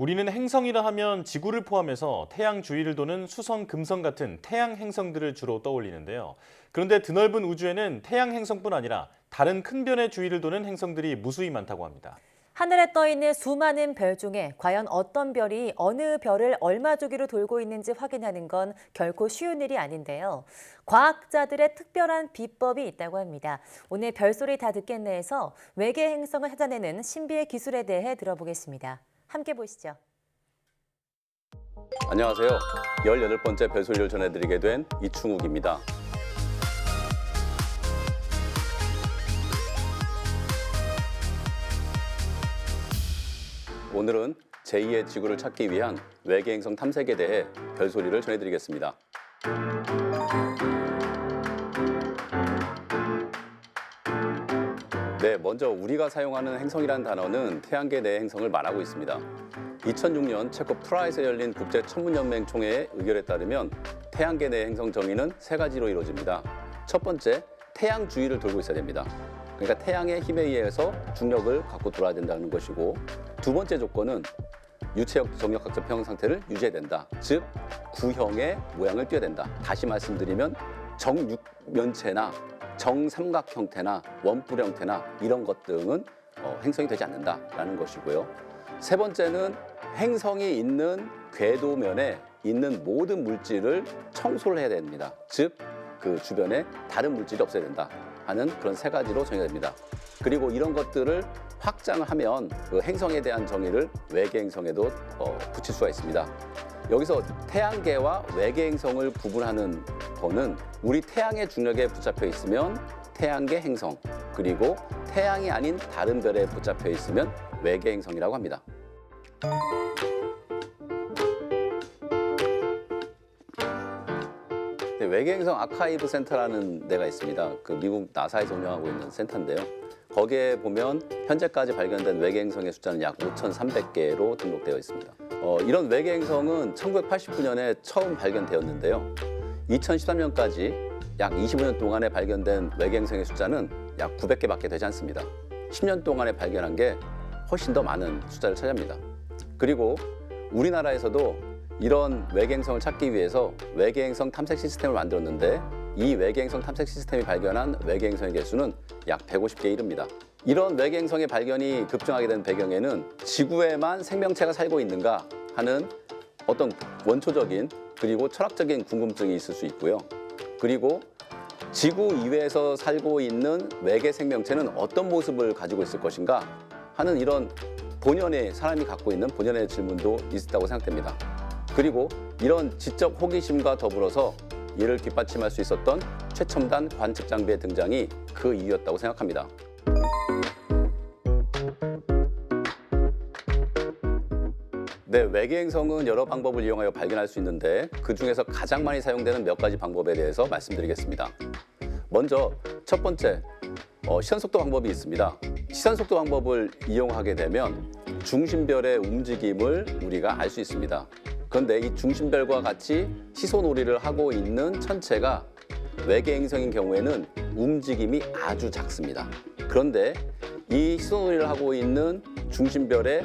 우리는 행성이라 하면 지구를 포함해서 태양 주위를 도는 수성, 금성 같은 태양 행성들을 주로 떠올리는데요. 그런데 드넓은 우주에는 태양 행성뿐 아니라 다른 큰 별의 주위를 도는 행성들이 무수히 많다고 합니다. 하늘에 떠 있는 수많은 별 중에 과연 어떤 별이 어느 별을 얼마 주기로 돌고 있는지 확인하는 건 결코 쉬운 일이 아닌데요. 과학자들의 특별한 비법이 있다고 합니다. 오늘 별소리 다 듣겠네에서 외계 행성을 찾아내는 신비의 기술에 대해 들어보겠습니다. 함께 보시죠. 안녕하세요. 18번째 별소리를 전해드리게 된 이충욱입니다. 오늘은 제2의 지구를 찾기 위한 외계 행성 탐색에 대해 별소리를 전해드리겠습니다. 네, 먼저 우리가 사용하는 행성이라는 단어는 태양계 내 행성을 말하고 있습니다. 2006년 체코 프라하에서 열린 국제 천문연맹 총회의 의결에 따르면 태양계 내 행성 정의는 세 가지로 이루어집니다. 첫 번째, 태양 주위를 돌고 있어야 됩니다. 그러니까 태양의 힘에 의해서 중력을 갖고 돌아야 된다는 것이고 두 번째 조건은 유체적 정력학적 평형 상태를 유지해야 된다. 즉 구형의 모양을 띄어야 된다. 다시 말씀드리면 정육면체나 정삼각 형태나 원뿔 형태나 이런 것 등은 어, 행성이 되지 않는다라는 것이고요. 세 번째는 행성이 있는 궤도면에 있는 모든 물질을 청소를 해야 됩니다. 즉, 그 주변에 다른 물질이 없어야 된다 하는 그런 세 가지로 정의가 됩니다. 그리고 이런 것들을 확장을 하면 그 행성에 대한 정의를 외계 행성에도 어, 붙일 수가 있습니다. 여기서 태양계와 외계 행성을 구분하는 거는 우리 태양의 중력에 붙잡혀 있으면 태양계 행성 그리고 태양이 아닌 다른 별에 붙잡혀 있으면 외계 행성이라고 합니다. 네, 외계 행성 아카이브 센터라는 데가 있습니다. 그 미국 나사에서 운영하고 있는 센터인데요. 거기에 보면 현재까지 발견된 외계 행성의 숫자는 약 5,300개로 등록되어 있습니다. 어, 이런 외계 행성은 1989년에 처음 발견되었는데요. 2013년까지 약 25년 동안에 발견된 외계 행성의 숫자는 약 900개밖에 되지 않습니다. 10년 동안에 발견한 게 훨씬 더 많은 숫자를 차지합니다. 그리고 우리나라에서도 이런 외계행성을 찾기 위해서 외계행성 탐색 시스템을 만들었는데 이 외계행성 탐색 시스템이 발견한 외계행성의 개수는 약 150개에 이릅니다. 이런 외계행성의 발견이 급증하게 된 배경에는 지구에만 생명체가 살고 있는가 하는 어떤 원초적인 그리고 철학적인 궁금증이 있을 수 있고요. 그리고 지구 이외에서 살고 있는 외계 생명체는 어떤 모습을 가지고 있을 것인가 하는 이런 본연의 사람이 갖고 있는 본연의 질문도 있다고 생각됩니다. 그리고 이런 지적 호기심과 더불어서 이를 뒷받침할 수 있었던 최첨단 관측 장비의 등장이 그 이유였다고 생각합니다. 네, 외계행성은 여러 방법을 이용하여 발견할 수 있는데 그 중에서 가장 많이 사용되는 몇 가지 방법에 대해서 말씀드리겠습니다. 먼저 첫 번째, 어, 시선속도 방법이 있습니다. 시선속도 방법을 이용하게 되면 중심별의 움직임을 우리가 알 수 있습니다. 그런데 이 중심별과 같이 시소놀이를 하고 있는 천체가 외계 행성인 경우에는 움직임이 아주 작습니다. 그런데 이 시소놀이를 하고 있는 중심별의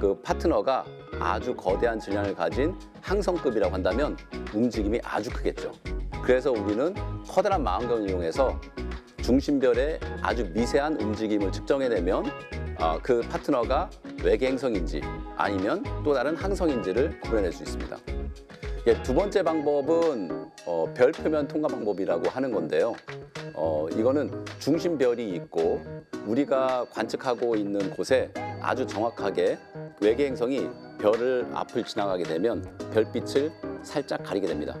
그 파트너가 아주 거대한 질량을 가진 항성급이라고 한다면 움직임이 아주 크겠죠. 그래서 우리는 커다란 망원경을 이용해서 중심별의 아주 미세한 움직임을 측정해내면 아, 그 파트너가 외계 행성인지 아니면 또 다른 항성인지를 구분해낼 수 있습니다. 예, 두 번째 방법은 어, 별 표면 통과 방법이라고 하는 건데요. 어, 이거는 중심별이 있고 우리가 관측하고 있는 곳에 아주 정확하게 외계 행성이 별을 앞을 지나가게 되면 별빛을 살짝 가리게 됩니다.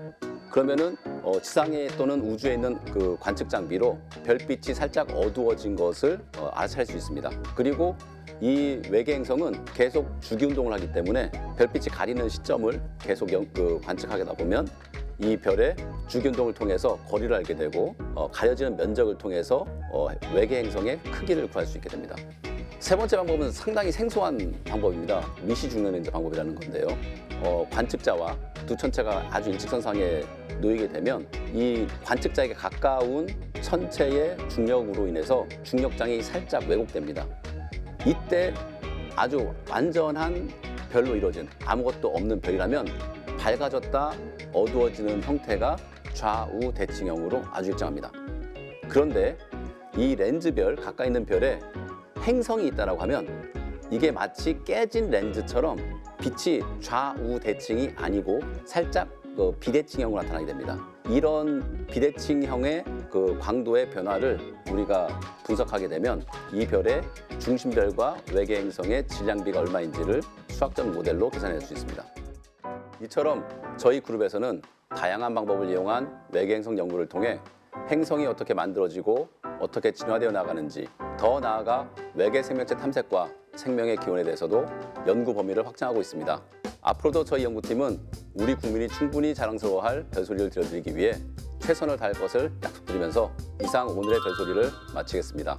그러면은 어, 지상에 또는 우주에 있는 그 관측 장비로 별빛이 살짝 어두워진 것을 어, 알아차릴 수 있습니다. 그리고 이 외계 행성은 계속 주기 운동을 하기 때문에 별빛이 가리는 시점을 계속 연- 그 관측하게 되다 보면 이 별의 주기 운동을 통해서 거리를 알게 되고 어, 가려지는 면적을 통해서 어, 외계 행성의 크기를 구할 수 있게 됩니다. 세 번째 방법은 상당히 생소한 방법입니다. 미시 중력렌즈 방법이라는 건데요. 어, 관측자와 두 천체가 아주 일직선상에 놓이게 되면 이 관측자에게 가까운 천체의 중력으로 인해서 중력장이 살짝 왜곡됩니다. 이때 아주 완전한 별로 이루어진 아무것도 없는 별이라면 밝아졌다 어두워지는 형태가 좌우 대칭형으로 아주 일정합니다. 그런데 이 렌즈별 가까이 있는 별에 행성이 있다라고 하면 이게 마치 깨진 렌즈처럼 빛이 좌우 대칭이 아니고 살짝 그 비대칭형으로 나타나게 됩니다. 이런 비대칭형의 그 광도의 변화를 우리가 분석하게 되면 이 별의 중심별과 외계 행성의 질량비가 얼마인지를 수학적 모델로 계산할 수 있습니다. 이처럼 저희 그룹에서는 다양한 방법을 이용한 외계 행성 연구를 통해 행성이 어떻게 만들어지고 어떻게 진화되어 나가는지 더 나아가 외계 생명체 탐색과 생명의 기원에 대해서도 연구 범위를 확장하고 있습니다. 앞으로도 저희 연구팀은 우리 국민이 충분히 자랑스러워할 별소리를 들려드리기 위해 최선을 다할 것을 약속드리면서 이상 오늘의 별소리를 마치겠습니다.